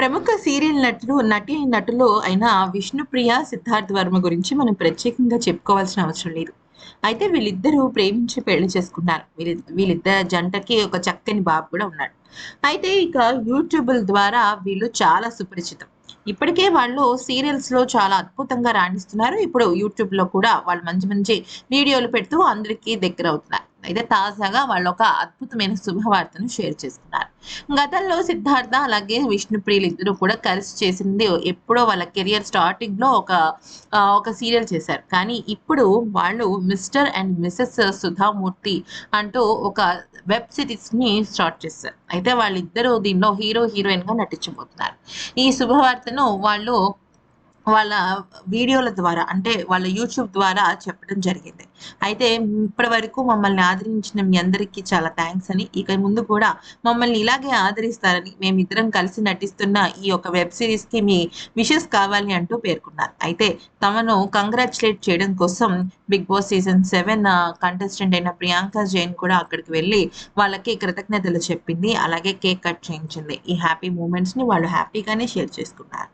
ప్రముఖ సీరియల్ నటులు నటి నటులు అయిన విష్ణుప్రియ సిద్ధార్థ్ వర్మ గురించి మనం ప్రత్యేకంగా చెప్పుకోవాల్సిన అవసరం లేదు. అయితే వీళ్ళిద్దరూ ప్రేమించి పెళ్ళి చేసుకున్నారు. వీళ్ళి వీళ్ళిద్దరు జంటకి ఒక చక్కని బాబు కూడా ఉన్నాడు. అయితే ఇక యూట్యూబ్ ద్వారా వీళ్ళు చాలా సుపరిచితం. ఇప్పటికే వాళ్ళు సీరియల్స్లో చాలా అద్భుతంగా రాణిస్తున్నారు. ఇప్పుడు యూట్యూబ్లో కూడా వాళ్ళు మంచి మంచి వీడియోలు పెడుతూ అందరికీ దగ్గర అవుతున్నారు అయితే తాజాగా వాళ్ళు ఒక అద్భుతమైన శుభవార్తను షేర్ చేసుకున్నారు. గతంలో సిద్ధార్థ అలాగే విష్ణుప్రియులు ఇద్దరు కూడా కలిసి చేసింది ఎప్పుడో వాళ్ళ కెరియర్ స్టార్టింగ్లో ఒక ఒక సీరియల్ చేశారు. కానీ ఇప్పుడు వాళ్ళు మిస్టర్ అండ్ మిసెస్ సుధామూర్తి అంటూ ఒక వెబ్ సిరీస్ని స్టార్ట్ చేశారు. అయితే వాళ్ళిద్దరూ దీనిలో హీరో హీరోయిన్గా నటించబోతున్నారు. ఈ శుభవార్తను వాళ్ళు వాళ్ళ వీడియోల ద్వారా అంటే వాళ్ళ యూట్యూబ్ ద్వారా చెప్పడం జరిగింది. అయితే ఇప్పటి వరకు మమ్మల్ని ఆదరించిన మీ అందరికీ చాలా థ్యాంక్స్ అని. ఇక ముందు కూడా మమ్మల్ని ఇలాగే ఆదరిస్తారని మేమిద్దరం కలిసి నటిస్తున్న ఈ యొక్క వెబ్ సిరీస్కి మీ విషెస్ కావాలి అంటూ పేర్కొన్నారు. అయితే తమను కంగ్రాచులేట్ చేయడం కోసం Bigg Boss season seven contestant అయిన ప్రియాంక జైన్ కూడా అక్కడికి వెళ్ళి వాళ్ళకి కృతజ్ఞతలు చెప్పింది. అలాగే కేక్ కట్ చేయించింది. ఈ హ్యాపీ మూమెంట్స్ని వాళ్ళు హ్యాపీగానే షేర్ చేసుకున్నారు.